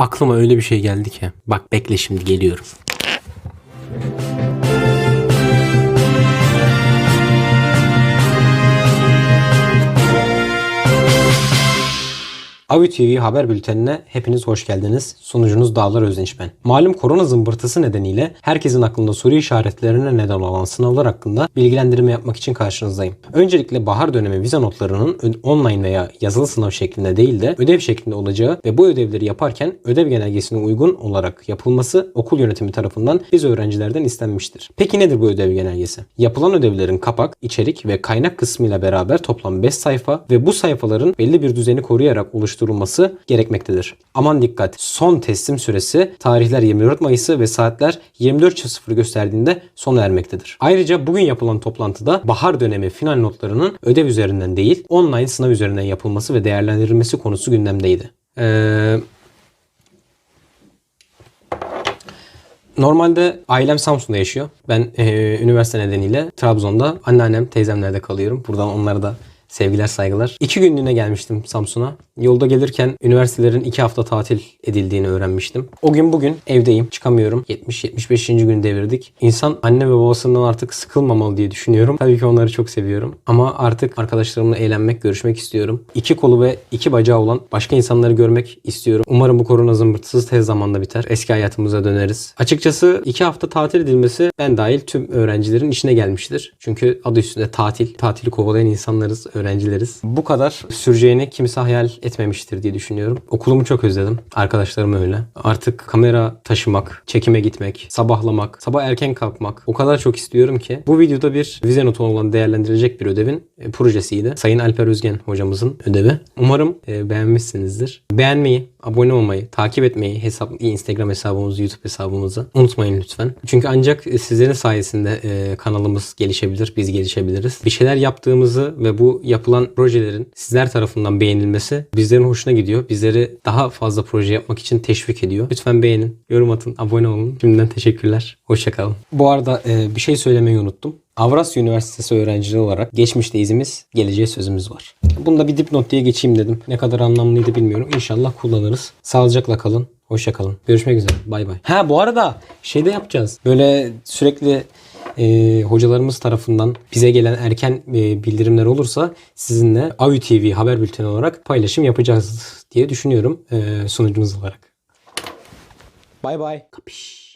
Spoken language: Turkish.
Aklıma öyle bir şey geldi ki. Bak bekle şimdi geliyorum. Avi TV haber bültenine hepiniz hoş geldiniz. Sunucunuz Dağlar Özdeş ben. Malum korona zımbırtısı nedeniyle herkesin aklında soru işaretlerine neden olan sınavlar hakkında bilgilendirme yapmak için karşınızdayım. Öncelikle bahar dönemi vize notlarının online veya yazılı sınav şeklinde değil de ödev şeklinde olacağı ve bu ödevleri yaparken ödev genelgesine uygun olarak yapılması okul yönetimi tarafından biz öğrencilerden istenmiştir. Peki nedir bu ödev genelgesi? Yapılan ödevlerin kapak, içerik ve kaynak kısmıyla beraber toplam 5 sayfa ve bu sayfaların belli bir düzeni koruyarak oluşturulması gerekmektedir. Aman dikkat! Son teslim süresi tarihler 24 Mayıs'ı ve saatler 24.00 gösterdiğinde sona ermektedir. Ayrıca bugün yapılan toplantıda bahar dönemi final notlarının ödev üzerinden değil online sınav üzerinden yapılması ve değerlendirilmesi konusu gündemdeydi. Eee Normalde ailem Samsun'da yaşıyor. Ben eee, üniversite nedeniyle Trabzon'da anneannem, teyzemlerde kalıyorum. Buradan onlara da sevgiler, saygılar. İki günlüğüne gelmiştim Samsun'a. Yolda gelirken üniversitelerin iki hafta tatil edildiğini öğrenmiştim. O gün bugün evdeyim. Çıkamıyorum. 70-75. günü devirdik. İnsan anne ve babasından artık sıkılmamalı diye düşünüyorum. Tabii ki onları çok seviyorum. Ama artık arkadaşlarımla eğlenmek, görüşmek istiyorum. İki kolu ve iki bacağı olan başka insanları görmek istiyorum. Umarım bu korona zımbırtısız tez zamanda biter. Eski hayatımıza döneriz. Açıkçası iki hafta tatil edilmesi ben dahil tüm öğrencilerin işine gelmiştir. Çünkü adı üstünde tatil. Tatili kovalayan insanlarız, öğrencileriz. Bu kadar süreceğini kimse hayal etmemiştir diye düşünüyorum. Okulumu çok özledim. Arkadaşlarım öyle. Artık kamera taşımak, çekime gitmek, sabahlamak, sabah erken kalkmak o kadar çok istiyorum ki. Bu videoda bir vize notu olan değerlendirilecek bir ödevin e, projesiydi. Sayın Alper Özgen hocamızın ödevi. Umarım e, beğenmişsinizdir. Beğenmeyi, abone olmayı, takip etmeyi, hesap, Instagram hesabımızı, YouTube hesabımızı unutmayın lütfen. Çünkü ancak e, sizlerin sayesinde kanalımız gelişebilir, biz gelişebiliriz. Bir şeyler yaptığımızı ve bu yapılan projelerin sizler tarafından beğenilmesi bizlerin hoşuna gidiyor. Bizleri daha fazla proje yapmak için teşvik ediyor. Lütfen beğenin, yorum atın, abone olun. Şimdiden teşekkürler. Hoşçakalın. Bu arada e, bir şey söylemeyi unuttum. Avrasya Üniversitesi öğrencileri olarak geçmişte izimiz, geleceğe sözümüz var. Bunda bir dipnot diye geçeyim dedim. Ne kadar anlamlıydı bilmiyorum. İnşallah kullanırız. Sağlıcakla kalın. Hoşça kalın. Görüşmek üzere. Bay bay. Ha bu arada şey de yapacağız. Böyle sürekli e, hocalarımız tarafından bize gelen erken e, bildirimler olursa sizinle AVÜ TV haber bülteni olarak paylaşım yapacağız diye düşünüyorum e, sunucumuz olarak. Bay bay. Kapış.